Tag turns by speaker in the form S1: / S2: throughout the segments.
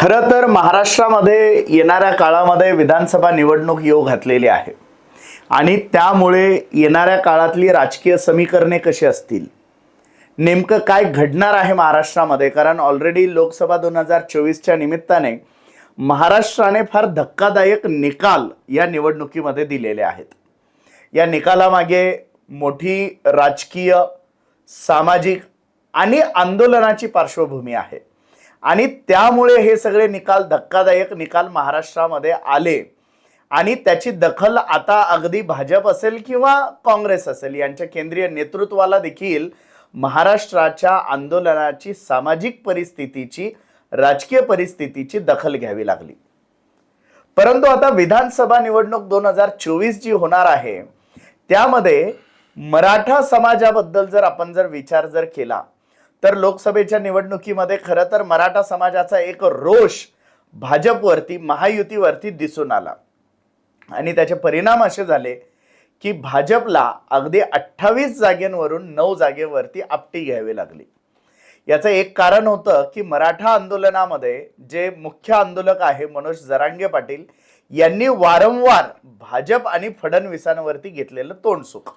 S1: खरं तर महाराष्ट्रामध्ये येणाऱ्या काळामध्ये विधानसभा निवडणूक येऊ घातलेली आहे. आणि त्यामुळे येणाऱ्या काळातली राजकीय समीकरणे कशी असतील? नेमकं काय घडणार आहे महाराष्ट्रामध्ये? कारण ऑलरेडी लोकसभा दोन हजार चोवीसच्या निमित्ताने महाराष्ट्राने फार धक्कादायक निकाल या निवडणुकीमध्ये दिलेले आहेत. या निकालामागे मोठी राजकीय सामाजिक आणि आंदोलनाची पार्श्वभूमी आहे. आणि त्यामुळे हे सगळे निकाल धक्कादायक निकाल महाराष्ट्रामध्ये आले. आणि त्याची दखल आता अगदी भाजप असेल किंवा काँग्रेस असेल यांच्या केंद्रीय नेतृत्वाला देखील महाराष्ट्राच्या आंदोलनाची सामाजिक परिस्थितीची राजकीय परिस्थितीची दखल घ्यावी लागली. परंतु आता विधानसभा निवडणूक दोन हजार चोवीस जी होणार आहे त्यामध्ये मराठा समाजाबद्दल जर आपण जर विचार जर केला तर लोकसभेच्या निवडणुकीमध्ये खरं तर मराठा समाजाचा एक रोष भाजपवरती महायुतीवरती दिसून आला. आणि त्याचे परिणाम असे झाले की भाजपला अगदी अठ्ठावीस जागेवरून नऊ जागेवरती आपटी घ्यावी लागली. याचं एक कारण होतं की मराठा आंदोलनामध्ये जे मुख्य आंदोलक आहे मनोज जरांगे पाटील यांनी वारंवार भाजप आणि फडणवीसांवरती घेतलेलं तोंडसुख.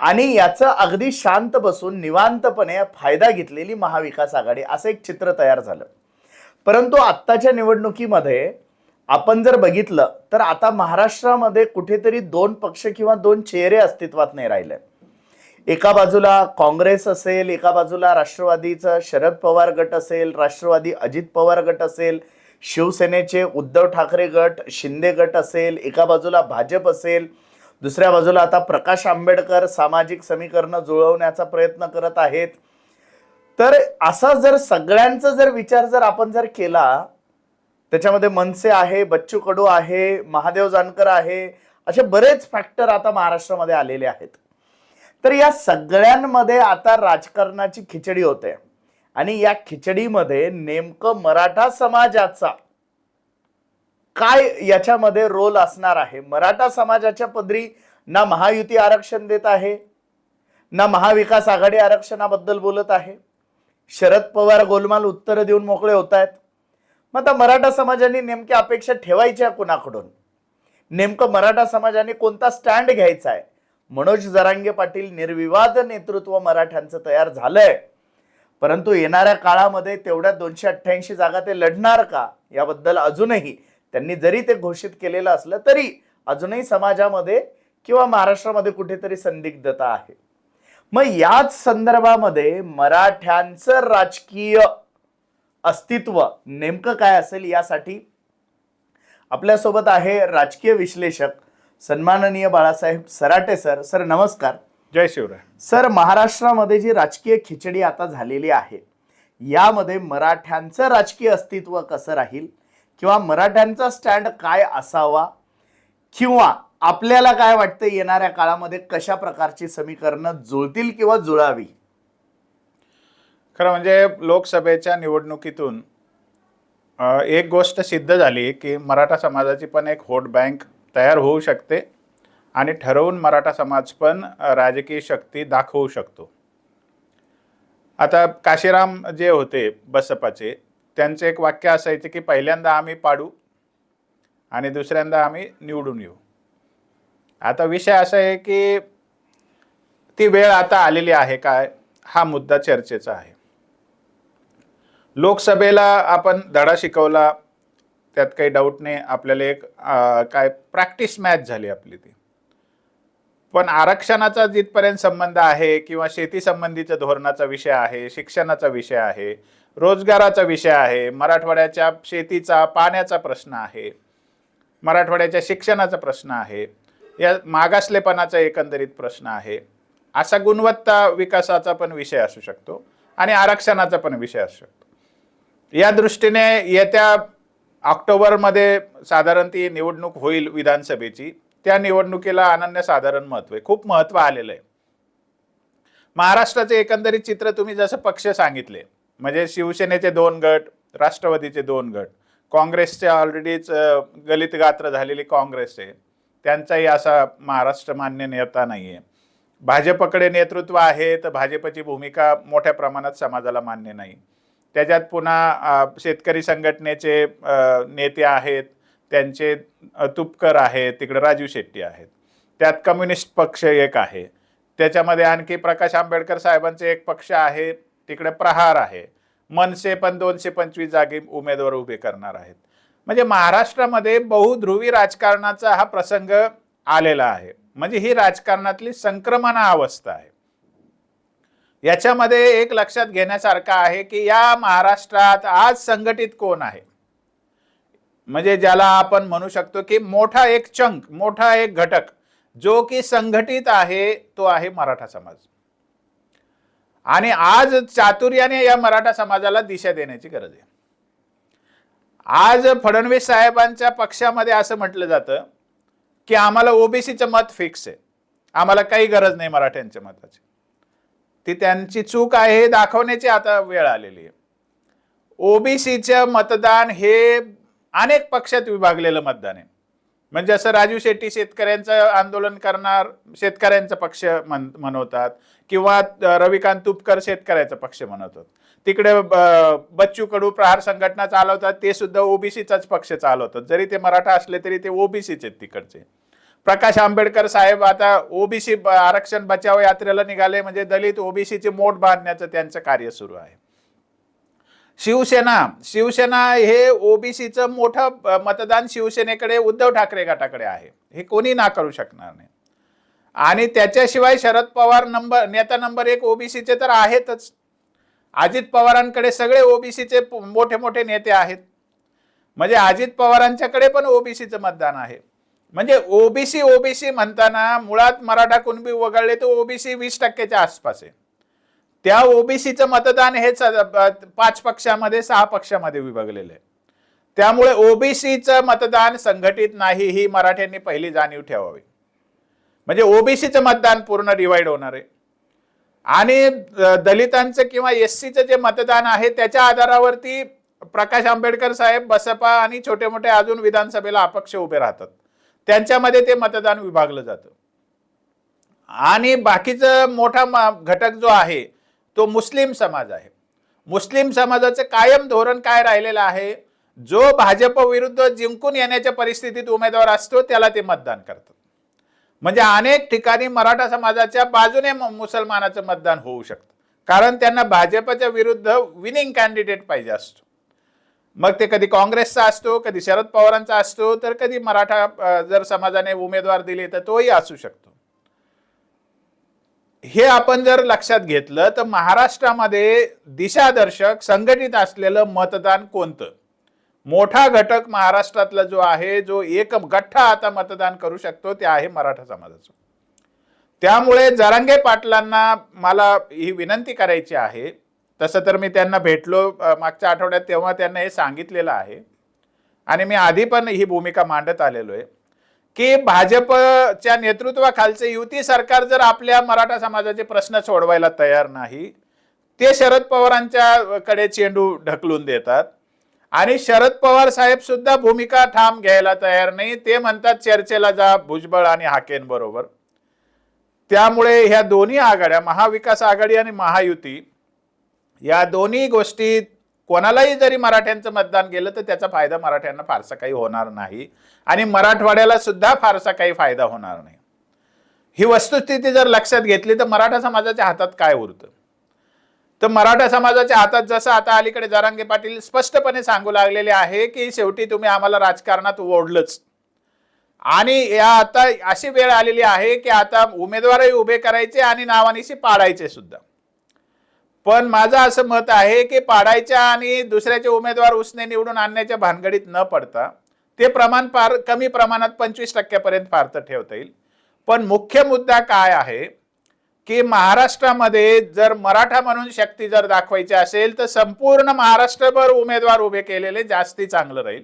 S1: आणि याचं अगदी शांत बसून निवांतपणे फायदा घेतलेली महाविकास आघाडी असं एक चित्र तयार झालं. परंतु आत्ताच्या निवडणुकीमध्ये आपण जर बघितलं तर आता महाराष्ट्रामध्ये कुठेतरी दोन पक्ष किंवा दोन चेहरे अस्तित्वात नाही राहिले. एका बाजूला काँग्रेस असेल एका बाजूला राष्ट्रवादीचा शरद पवार गट असेल राष्ट्रवादी अजित पवार गट असेल शिवसेनेचे उद्धव ठाकरे गट शिंदे गट असेल एका बाजूला भाजप असेल दुसऱ्या बाजूला आता प्रकाश आंबेडकर सामाजिक समीकरणं जुळवण्याचा प्रयत्न करत आहेत. तर असा जर सगळ्यांचा जर विचार जर आपण जर केला त्याच्यामध्ये मनसे आहे बच्चू कडू आहे महादेव जानकर आहे असे बरेच फॅक्टर आता महाराष्ट्रामध्ये आलेले आहेत. तर या सगळ्यांमध्ये आता राजकारणाची खिचडी होते. आणि या खिचडीमध्ये नेमकं मराठा समाजाचा काय याच्यामध्ये रोल असणार आहे? मराठा समाजाच्या पदरी ना महायुती आरक्षण देत आहे ना महाविकास आघाडी आरक्षणाबद्दल बोलत आहे. शरद पवार गोलमाल उत्तरं देऊन मोकळे होत आहेत. मग आता मराठा समाजाने नेमक्या अपेक्षा ठेवायच्या कुणाकडून? नेमकं मराठा समाजाने कोणता स्टँड घ्यायचा आहे? मनोज जरांगे पाटील निर्विवाद नेतृत्व मराठ्यांचं तयार झालंय. परंतु येणाऱ्या काळामध्ये तेवढ्या दोनशे अठ्ठ्याऐंशी जागा ते लढणार का? याबद्दल अजूनही त्यांनी जरी ते घोषित केलेलं असलं तरी अजूनही समाजामध्ये किंवा महाराष्ट्रामध्ये कुठेतरी संदिग्धता आहे. मग याच संदर्भामध्ये मराठ्यांचं राजकीय अस्तित्व नेमकं काय असेल यासाठी आपल्यासोबत आहे राजकीय विश्लेषक सन्माननीय बाळासाहेब सराटे सर. सर नमस्कार.
S2: जय शिवराय.
S1: सर महाराष्ट्रामध्ये जी राजकीय खिचडी आता झालेली आहे यामध्ये मराठ्यांचं राजकीय अस्तित्व कसं राहील? किंवा मराठ्यांचा स्टँड काय असावा? किंवा आपल्याला काय वाटतं येणाऱ्या काळामध्ये कशा प्रकारची समीकरणं जुळतील किंवा जुळावी?
S2: खरं म्हणजे लोकसभेच्या निवडणुकीतून एक गोष्ट सिद्ध झाली की मराठा समाजाची पण एक होट बँक तयार होऊ शकते आणि ठरवून मराठा समाज पण राजकीय शक्ती दाखवू शकतो. आता काशीराम जे होते बसपाचे त्यांचं एक वाक्य असायचं की पहिल्यांदा आम्ही पाडू आणि दुसऱ्यांदा आम्ही निवडून येऊ. आता विषय असा आहे की ती वेळ आता आलेली आहे काय? हा मुद्दा चर्चेचा आहे. लोकसभेला आपण धडा शिकवला त्यात काही डाऊट नाही आपल्याला एक काय प्रॅक्टिस मॅच झाली आपली ती. पण आरक्षणाचा जिथपर्यंत संबंध आहे किंवा शेती संबंधीचा धोरणाचा विषय आहे शिक्षणाचा विषय आहे रोजगाराचा विषय आहे मराठवाड्याच्या शेतीचा पाण्याचा प्रश्न आहे मराठवाड्याच्या शिक्षणाचा प्रश्न आहे या मागासलेपणाचा एकंदरीत प्रश्न आहे असा गुणवत्ता विकासाचा पण विषय असू शकतो आणि आरक्षणाचा पण विषय असू शकतो. या दृष्टीने येत्या ऑक्टोबरमध्ये साधारण ती निवडणूक होईल विधानसभेची. त्या निवडणुकीला अनन्यसाधारण महत्त्व आहे. खूप महत्त्व आलेलं आहे. महाराष्ट्राचे एकंदरीत चित्र तुम्ही जसं पक्ष सांगितले म्हणजे शिवसेनेचे दोन गट राष्ट्रवादीचे दोन गट काँग्रेसचे ऑलरेडीच गलित गात्र झालेली काँग्रेस आहे. त्यांचाही असा महाराष्ट्र मान्य नेता नाही आहे भाजपकडे नेतृत्व आहे तर भाजपची भूमिका मोठ्या प्रमाणात समाजाला मान्य नाही. त्याच्यात पुन्हा शेतकरी संघटनेचे नेते आहेत त्यांचे तुपकर आहेत तिकडे राजीव शेट्टी आहेत. त्यात कम्युनिस्ट पक्ष एक आहे. त्याच्यामध्ये आणखी प्रकाश आंबेडकर साहेबांचे एक पक्ष आहे तिकडे प्रहार आहे. मनसे पण दोनशे पंचवीस जागी उमेदवार उभे करणार आहेत. म्हणजे महाराष्ट्रामध्ये बहुध्रुवी राजकारणाचा हा प्रसंग आलेला आहे. म्हणजे ही राजकारणातली संक्रमण अवस्था आहे. याच्यामध्ये एक लक्षात घेण्यासारखं आहे की या महाराष्ट्रात आज संघटित कोण आहे? म्हणजे ज्याला आपण म्हणू शकतो की मोठा एक चंक मोठा एक घटक जो की संघटित आहे तो आहे मराठा समाज. आणि आज चातुर्याने या मराठा समाजाला दिशा देण्याची गरज आहे. आज फडणवीस साहेबांच्या पक्षामध्ये असं म्हटलं जातं की आम्हाला ओबीसीचं मत फिक्स आहे. आम्हाला काही गरज नाही मराठ्यांच्या मताची. ती त्यांची चूक आहे हे दाखवण्याची आता वेळ आलेली आहे. ओबीसीचं मतदान हे अनेक पक्षात विभागलेलं मतदान आहे. म्हणजे असं राजू शेट्टी शेतकऱ्यांचं आंदोलन करणार शेतकऱ्यांचा पक्ष म्हण म्हणवतात किंवा रविकांत तुपकर शेतकऱ्याचा पक्ष म्हणवतात. तिकडे बच्चू कडू प्रहार संघटना चालवतात ते सुद्धा ओबीसीचाच पक्ष चालवतात. जरी ते मराठा असले तरी ते ओबीसीचे आहेत तिकडचे. प्रकाश आंबेडकर साहेब आता ओबीसी आरक्षण बचाव यात्रेला निघाले म्हणजे दलित ओबीसीचे मोठ बांधण्याचं त्यांचं कार्य सुरू आहे. शिवसेना शिवसेना हे ओबीसीचं मोठं मतदान शिवसेनेकडे उद्धव ठाकरे गटाकडे आहे. हे कोणी नाकारू शकणार नाही. आणि त्याच्याशिवाय शरद पवार नंबर नेता नंबर एक ओबीसीचे तर आहेतच. अजित पवारांकडे सगळे ओबीसीचे मोठे मोठे नेते आहेत. म्हणजे अजित पवारांच्याकडे पण ओबीसीचं मतदान आहे. म्हणजे ओबीसी ओबीसी म्हणताना मुळात मराठा कुणबी वगळले तर ओबीसी वीस टक्क्याच्या आसपास आहे. त्या ओबीसीचं मतदान हे पाच पक्षामध्ये सहा पक्षामध्ये विभागलेलं आहे. त्यामुळे ओबीसीचं मतदान संघटित नाही ही मराठ्यांनी पहिली जाणीव ठेवावी. म्हणजे ओबीसीचं मतदान पूर्ण डिवाइड होणार आहे. आणि दलितांचं किंवा एस सीचं जे मतदान आहे त्याच्या आधारावरती प्रकाश आंबेडकर साहेब बसपा आणि छोटे मोठे अजून विधानसभेला अपक्ष उभे राहतात. त्यांच्यामध्ये ते मतदान विभागलं जातं. आणि बाकीचं मोठा म- घटक जो आहे तो मुस्लिम समाज आहे. मुस्लिम समाजाचं कायम धोरण काय राहिलेलं आहे? जो भाजप विरुद्ध जिंकून येण्याच्या परिस्थितीत उमेदवार असतो त्याला ते मतदान करतात. म्हणजे अनेक ठिकाणी मराठा समाजाच्या बाजूने मुसलमानाचं मतदान होऊ शकतं. कारण त्यांना भाजपच्या विरुद्ध विनिंग कॅन्डिडेट पाहिजे असतो. मग ते कधी काँग्रेसचा असतो कधी शरद पवारांचा असतो तर कधी मराठा जर समाजाने उमेदवार दिले तर तोही असू शकतो. हे आपण जर लक्षात घेतलं तर महाराष्ट्रामध्ये दिशादर्शक संघटित असलेलं मतदान कोणतं? मोठा घटक महाराष्ट्रातला जो आहे जो एक गठ्ठा आता मतदान करू शकतो ते आहे मराठा समाजाचं. त्यामुळे जरांगे पाटलांना मला ही विनंती करायची आहे. तसं तर मी त्यांना भेटलो मागच्या आठवड्यात तेव्हा त्यांना हे सांगितलेलं आहे. आणि मी आधी पण ही भूमिका मांडत आलेलो आहे. की भाजपच्या नेतृत्वाखालचे युती सरकार जर आपल्या मराठा समाजाचे प्रश्न सोडवायला तयार नाही ते शरद पवारांच्या कडे चेंडू ढकलून देतात. आणि शरद पवार साहेब सुद्धा भूमिका ठाम घ्यायला तयार नाही ते म्हणतात चर्चेला जा भुजबळ आणि हाकेन बरोबर. त्यामुळे ह्या दोन्ही आघाड्या महाविकास आघाडी आणि महायुती या दोन्ही गोष्टीत कोणालाही जरी मराठ्यांचं मतदान गेलं तर त्याचा फायदा मराठ्यांना फारसा काही होणार नाही. आणि मराठवाड्याला सुद्धा फारसा काही फायदा होणार नाही. ही वस्तुस्थिती जर लक्षात घेतली तर मराठा समाजाच्या हातात काय उरतं? तर मराठा समाजाच्या हातात जसं आता अलीकडे जरांगे पाटील स्पष्टपणे सांगू लागलेले आहे की शेवटी तुम्ही आम्हाला राजकारणात ओढलंच. आणि या आता अशी वेळ आलेली आहे की आता उमेदवारही उभे करायचे आणि नावानिशी पाडायचे सुद्धा. पण माझं असं मत आहे की पाडायच्या आणि दुसऱ्याचे उमेदवार उसने निवडून आणण्याच्या भानगडीत न पडता ते प्रमाण फार कमी प्रमाणात पंचवीस टक्क्यापर्यंत फारतं ठेवता येईल. पण मुख्य मुद्दा काय आहे की महाराष्ट्रामध्ये जर मराठा म्हणून शक्ती जर दाखवायची असेल तर संपूर्ण महाराष्ट्रभर उमेदवार उभे केलेले जास्ती चांगलं राहील.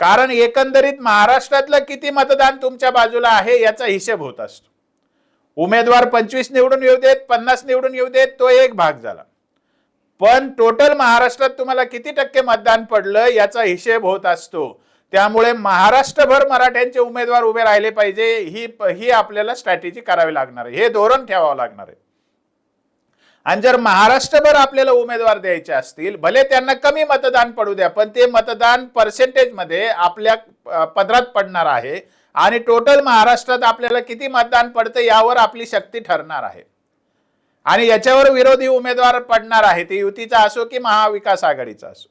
S2: कारण एकंदरीत महाराष्ट्रातलं किती मतदान तुमच्या बाजूला आहे याचा हिशेब होत असतो. उमेदवार पंचवीस निवडून येऊ देत पन्नास निवडून येऊ देत तो एक भाग झाला. पण टोटल महाराष्ट्रात तुम्हाला किती टक्के मतदान पडलं याचा हिशेब होत असतो. त्यामुळे महाराष्ट्रभर मराठ्यांचे उमेदवार उभे राहिले पाहिजे ही ही आपल्याला स्ट्रॅटेजी करावी लागणार आहे. हे धोरण ठेवावं लागणार आहे. आणि जर महाराष्ट्रभर आपल्याला उमेदवार द्यायचे असतील भले त्यांना कमी मतदान पडू द्या पण ते मतदान पर्सेंटेजमध्ये आपल्या पदरात पडणार आहे. आणि टोटल महाराष्ट्रात आपल्याला किती मतदान पडतं यावर आपली शक्ती ठरणार आहे. आणि याच्यावर विरोधी उमेदवार पडणार आहे ते युतीचा असो की महाविकास आघाडीचा असो.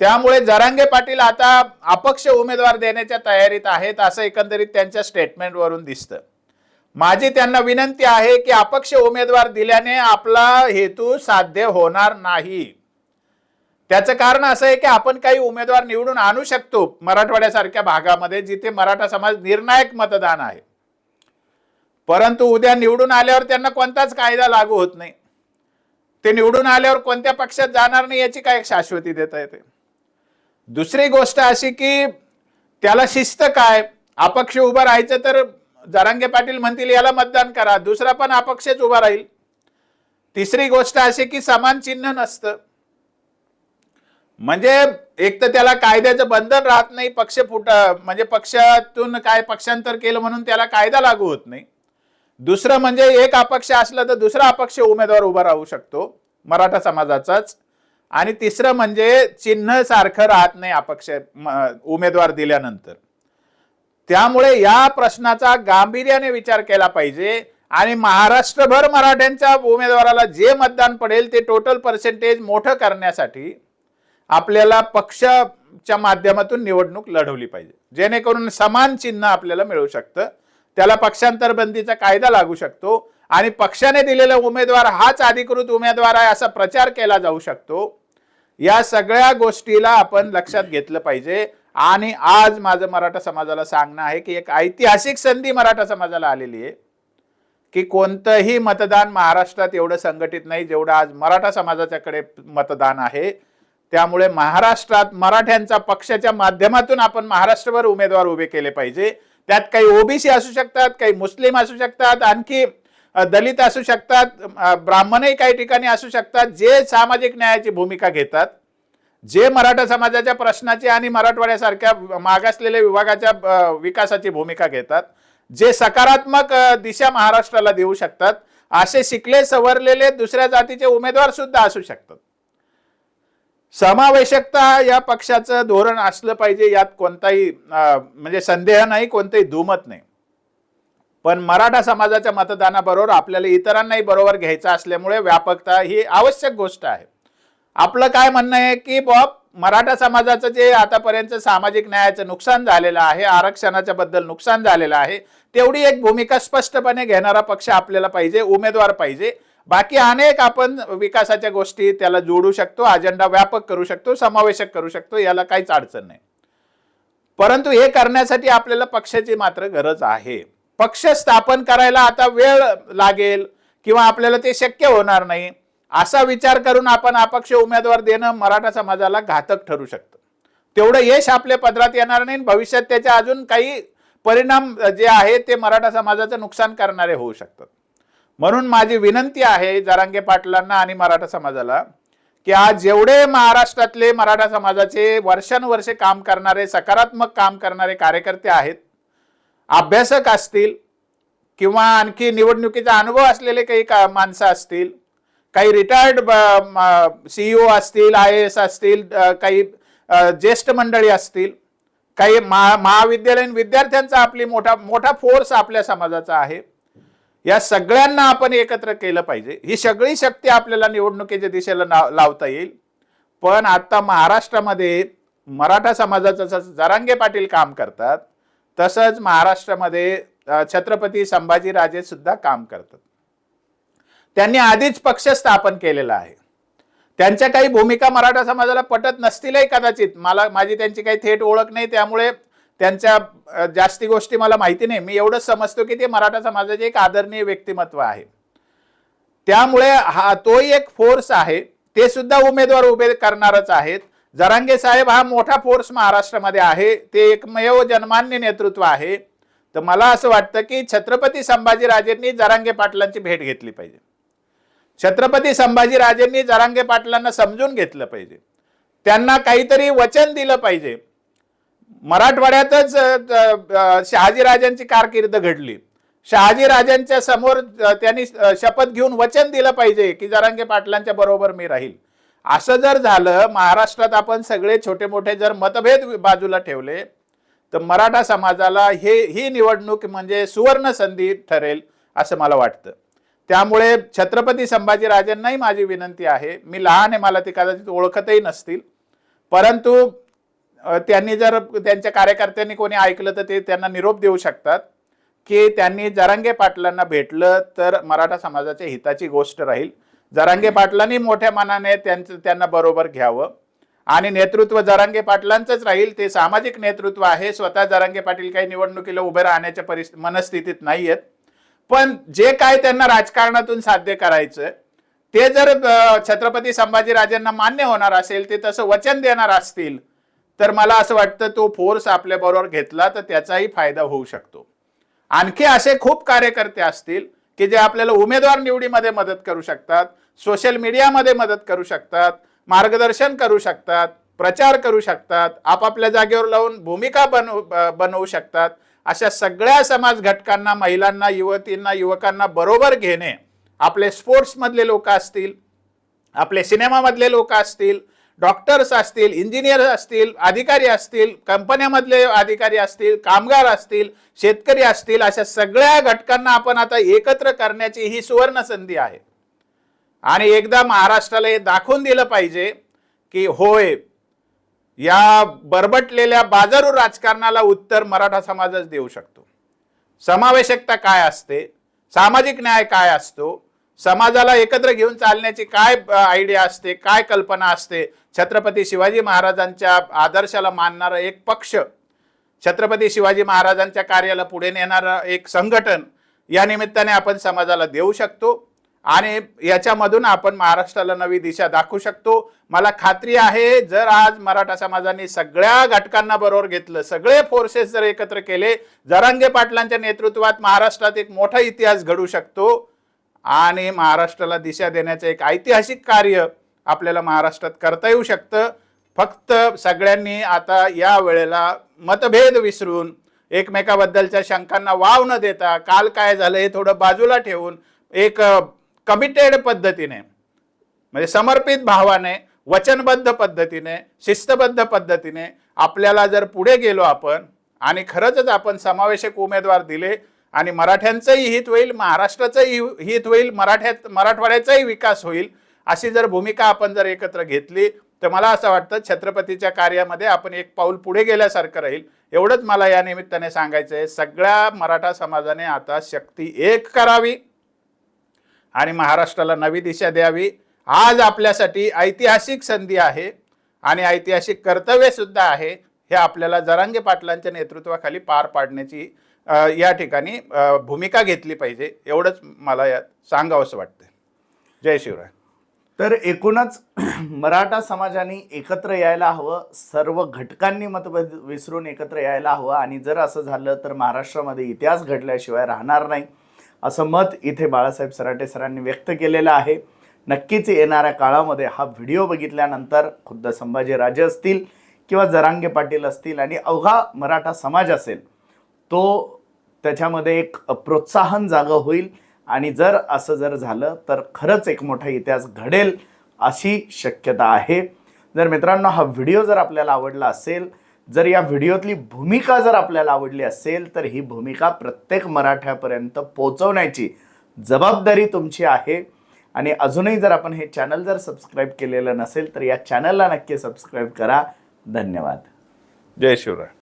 S2: त्यामुळे जरांगे पाटील आता अपक्ष उमेदवार देण्याच्या तयारीत आहेत असं एकंदरीत त्यांच्या स्टेटमेंटवरून दिसतं. माझी त्यांना विनंती आहे की अपक्ष उमेदवार दिल्याने आपला हेतू साध्य होणार नाही. त्याचं कारण असं आहे की आपण काही उमेदवार निवडून आणू शकतो मराठवाड्यासारख्या भागामध्ये जिथे मराठा समाज निर्णायक मतदान आहे. परंतु उद्या निवडून आल्यावर त्यांना कोणताच कायदा लागू होत नाही. ते निवडून आल्यावर कोणत्या पक्षात जाणार नाही याची काय शाश्वती देता येते? दुसरी गोष्ट अशी की त्याला शिस्त काय? अपक्ष उभं राहायचं तर जरांगे पाटील म्हणतील याला मतदान करा. दुसरा पण अपक्षच उभा राहील. तिसरी गोष्ट अशी की समान चिन्ह नसतं. म्हणजे एक तर त्याला कायद्याचं बंधन राहत नाही पक्ष फुट म्हणजे पक्षातून काय पक्षांतर केलं म्हणून त्याला कायदा लागू होत नाही. दुसरं म्हणजे एक अपक्ष असलं तर दुसरा अपक्ष उमेदवार उभा राहू शकतो मराठा समाजाचाच. आणि तिसरं म्हणजे चिन्ह सारखं राहत नाही अपक्ष उमेदवार दिल्यानंतर. त्यामुळे या प्रश्नाचा गांभीर्याने विचार केला पाहिजे आणि महाराष्ट्रभर मराठ्यांच्या उमेदवाराला जे मतदान पडेल ते टोटल पर्सेंटेज मोठं करण्यासाठी आपल्याला पक्षाच्या माध्यमातून निवडणूक लढवली पाहिजे. जेणेकरून समान चिन्ह आपल्याला मिळू शकतं. त्याला पक्षांतर बंदीचा कायदा लागू शकतो आणि पक्षाने दिलेला उमेदवार हाच अधिकृत उमेदवार आहे असा प्रचार केला जाऊ शकतो. या सगळ्या गोष्टीला आपण लक्षात घेतलं पाहिजे. आणि आज माझं मराठा समाजाला सांगणं आहे की एक ऐतिहासिक संधी मराठा समाजाला आलेली आहे. की कोणतंही मतदान महाराष्ट्रात एवढं संघटित नाही जेवढं आज मराठा समाजाच्याकडे मतदान आहे. त्यामुळे महाराष्ट्रात मराठ्यांचा पक्षाच्या माध्यमातून आपण महाराष्ट्रभर उमेदवार उभे केले पाहिजे. त्यात काही ओबीसी असू शकतात काही मुस्लिम असू शकतात आणखी दलित असू शकतात ब्राह्मणही काही ठिकाणी असू शकतात जे सामाजिक न्यायाची भूमिका घेतात जे मराठा समाजाच्या प्रश्नाची आणि मराठवाड्यासारख्या मागासलेल्या विभागाच्या विकासाची भूमिका घेतात जे सकारात्मक दिशा महाराष्ट्राला देऊ शकतात असे शिकले सवरलेले दुसऱ्या जातीचे उमेदवार सुद्धा असू शकतात. समावेशकता या पक्षाचं धोरण असलं पाहिजे यात कोणताही म्हणजे संदेह नाही कोणतंही दुमत नाही. पण मराठा समाजाच्या मतदानाबरोबर आपल्याला इतरांनाही बरोबर घ्यायचं असल्यामुळे व्यापकता ही आवश्यक गोष्ट आहे. आपलं काय म्हणणं आहे की बॉब मराठा समाजाचं जे आतापर्यंत सामाजिक न्यायाचं नुकसान झालेलं आहे आरक्षणाच्या बद्दल नुकसान झालेलं आहे तेवढी एक भूमिका स्पष्टपणे घेणारा पक्ष आपल्याला पाहिजे उमेदवार पाहिजे. बाकी अनेक आपण विकासाच्या गोष्टी त्याला जोडू शकतो अजेंडा व्यापक करू शकतो समावेशक करू शकतो याला काहीच अडचण नाही. परंतु हे करण्यासाठी आपल्याला पक्षाची मात्र गरज आहे. पक्ष स्थापन करायला आता वेळ लागेल किंवा आपल्याला ते शक्य होणार नाही असा विचार करून आपण अपक्ष उमेदवार देणं मराठा समाजाला घातक ठरू शकतं. तेवढं यश आपल्या पदरात येणार नाही भविष्यात त्याचे अजून काही परिणाम जे आहे ते मराठा समाजाचं नुकसान करणारे होऊ शकतात. म्हणून माझी विनंती आहे जरांगे पाटलांना आणि मराठा समाजाला की आज जेवढे महाराष्ट्रातले मराठा समाजाचे वर्षानुवर्षे काम करणारे सकारात्मक काम करणारे कार्यकर्ते आहेत अभ्यासक असतील किंवा आणखी निवडणुकीचा अनुभव असलेले काही का माणसं असतील काही रिटायर्ड सीईओ असतील आय एस असतील काही ज्येष्ठ मंडळी असतील काही महा महाविद्यालयीन विद्यार्थ्यांचा आपली मोठा मोठा फोर्स आपल्या समाजाचा आहे. या सगळ्यांना आपण एकत्र केलं पाहिजे. ही सगळी शक्ती आपल्याला निवडणुकीच्या दिशेला ना लावता येईल. पण आता महाराष्ट्रामध्ये मराठा समाजाचं जसं जरांगे पाटील काम करतात तसंच महाराष्ट्रामध्ये छत्रपती संभाजीराजे सुद्धा काम करतात. त्यांनी आधीच पक्ष स्थापन केलेला आहे. त्यांच्या काही भूमिका मराठा समाजाला पटत नसतीलही कदाचित. मला माझी त्यांची काही थेट ओळख नाही त्यामुळे त्यांच्या जास्ती गोष्टी मला माहिती नाही. मी एवढंच समजतो की ते मराठा समाजाचे एक आदरणीय व्यक्तिमत्व आहे. त्यामुळे हा तोही एक फोर्स आहे. ते सुद्धा उमेदवार उभे करणारच आहेत. जरांगे साहेब हा मोठा फोर्स महाराष्ट्रामध्ये आहे. ते एकमेव जनमान्य नेतृत्व आहे. तर मला असं वाटतं की छत्रपती संभाजीराजेंनी जरांगे पाटलांची भेट घेतली पाहिजे. छत्रपती संभाजीराजेंनी जरांगे पाटलांना समजून घेतलं पाहिजे. त्यांना काहीतरी वचन दिलं पाहिजे. मराठवाड्यातच शहाजीराजांची कारकीर्द घडली. शहाजी राजांच्या समोर त्यांनी शपथ घेऊन वचन दिलं पाहिजे की जरांगे पाटलांच्या बरोबर मी राहील. असं जर झालं महाराष्ट्रात आपण सगळे छोटे मोठे जर मतभेद बाजूला ठेवले तर मराठा समाजाला हे ही निवडणूक म्हणजे सुवर्ण संधी ठरेल असं मला वाटतं. त्यामुळे छत्रपती संभाजीराजांनाही माझी विनंती आहे. मी लहान आहे मला ते कदाचित ओळखतही नसतील. परंतु त्यांनी जर त्यांच्या कार्यकर्त्यांनी कोणी ऐकलं तर ते त्यांना निरोप देऊ शकतात. की त्यांनी जरांगे पाटलांना भेटलं तर मराठा समाजाच्या हिताची गोष्ट राहील. जरांगे पाटलांनी मोठ्या मनाने त्यांचं त्यांना बरोबर घ्यावं. आणि नेतृत्व जरांगे पाटलांचंच राहील. ते सामाजिक नेतृत्व आहे. स्वतः जरांगे पाटील काही निवडणुकीला उभे राहण्याच्या परिस्थिती मनस्थितीत नाही आहेत पण जे काय त्यांना राजकारणातून साध्य करायचं ते जर छत्रपती संभाजीराजांना मान्य होणार असेल ते तसं वचन देणार असतील तर मला असं वाटतं तो फोर्स आपल्या बरोबर घेतला तर त्याचाही फायदा होऊ शकतो. आणखी असे खूप कार्यकर्ते असतील की जे आपल्याला उमेदवार निवडीमध्ये मदत करू शकतात सोशल मीडियामध्ये मदत करू शकतात मार्गदर्शन करू शकतात प्रचार करू शकतात आपापल्या जागेवर लावून भूमिका बनव बनवू शकतात. अशा सगळ्या समाज घटकांना महिलांना युवतींना युवकांना बरोबर घेणे आपले स्पोर्ट्समधले लोक असतील आपले सिनेमामधले लोक असतील डॉक्टर्स असतील इंजिनियर असतील अधिकारी असतील कंपन्यामधले अधिकारी असतील कामगार असतील शेतकरी असतील अशा सगळ्या घटकांना आपण आता एकत्र करण्याची ही सुवर्ण संधी आहे. आणि एकदा महाराष्ट्राला हे दाखवून दिलं पाहिजे की होय या बरबटलेल्या बाजारू राजकारणाला उत्तर मराठा समाजच देऊ शकतो. समावेशकता काय असते? सामाजिक न्याय काय असतो? समाजाला एकत्र घेऊन चालण्याची काय आयडिया असते काय कल्पना असते? छत्रपती शिवाजी महाराजांच्या आदर्शाला मानणारा एक पक्ष छत्रपती शिवाजी महाराजांच्या कार्याला पुढे नेणारं एक संघटन या निमित्ताने आपण समाजाला देऊ शकतो आणि याच्यामधून आपण महाराष्ट्राला नवी दिशा दाखवू शकतो. मला खात्री आहे जर आज मराठा समाजाने सगळ्या घटकांना बरोबर घेतलं सगळे फोर्सेस जर एकत्र केले जरांगे पाटलांच्या नेतृत्वात महाराष्ट्रात एक मोठा इतिहास घडू शकतो. आणि महाराष्ट्राला दिशा देण्याचं एक ऐतिहासिक कार्य आपल्याला महाराष्ट्रात करता येऊ शकतं. फक्त सगळ्यांनी आता या वेळेला मतभेद विसरून एकमेकाबद्दलच्या शंकांना वाव न देता काल काय झालं हे थोडं बाजूला ठेवून एक कमिटेड पद्धतीने म्हणजे समर्पित भावाने वचनबद्ध पद्धतीने शिस्तबद्ध पद्धतीने आपल्याला जर पुढे गेलो आपण आणि खरंच आपण समावेशक उमेदवार दिले आणि मराठ्यांचंही हित होईल महाराष्ट्राचंही हित होईल मराठ्यात मराठवाड्याचाही विकास होईल अशी जर भूमिका आपण जर एकत्र घेतली तर मला असं वाटतं छत्रपतीच्या कार्यामध्ये आपण एक पाऊल पुढे गेल्यासारखं राहील. एवढंच मला या निमित्ताने सांगायचं आहे सगळ्या मराठा समाजाने आता शक्ती एक करावी आणि महाराष्ट्राला नवी दिशा द्यावी. आज आपल्यासाठी ऐतिहासिक संधी आहे आणि ऐतिहासिक कर्तव्यसुद्धा आहे हे आपल्याला जरांगे पाटलांच्या नेतृत्वाखाली पार पाडण्याची या ठिकाणी भूमिका घेतली पाहिजे एवढंच मला यात सांगावंसं वाटतं जय शिवराय.
S1: तर एकूणच मराठा समाजाने एकत्र यायला हवं सर्व घटकांनी मतभेद विसरून एकत्र यायला हवं आणि जर असं झालं तर महाराष्ट्रामध्ये इतिहास घडल्याशिवाय राहणार नाही असं मत इथे बाळासाहेब सराटे सरांनी व्यक्त केलेलं आहे. नक्कीच येणाऱ्या काळामध्ये हा व्हिडिओ बघितल्यानंतर खुद्द संभाजीराजे असतील किंवा जरांगे पाटील असतील आणि अवघा मराठा समाज असेल तो त्याच्यामध्ये एक प्रोत्साहन जागं होईल. आणि जर असं जर झालं तर खरंच एक मोठा इतिहास घडेल अशी शक्यता आहे. जर मित्रांनो हा व्हिडिओ जर आपल्याला आवडला असेल जर या व्हिडिओतली भूमिका जर आपल्याला आवडली असेल तर ही भूमिका प्रत्येक मराठ्यापर्यंत पोचवण्याची जबाबदारी तुमची आहे. आणि अजूनही जर आपण हे चॅनल जर सबस्क्राईब केलेलं नसेल तर या चॅनलला नक्की सबस्क्राईब करा. धन्यवाद.
S2: जय शिवराय.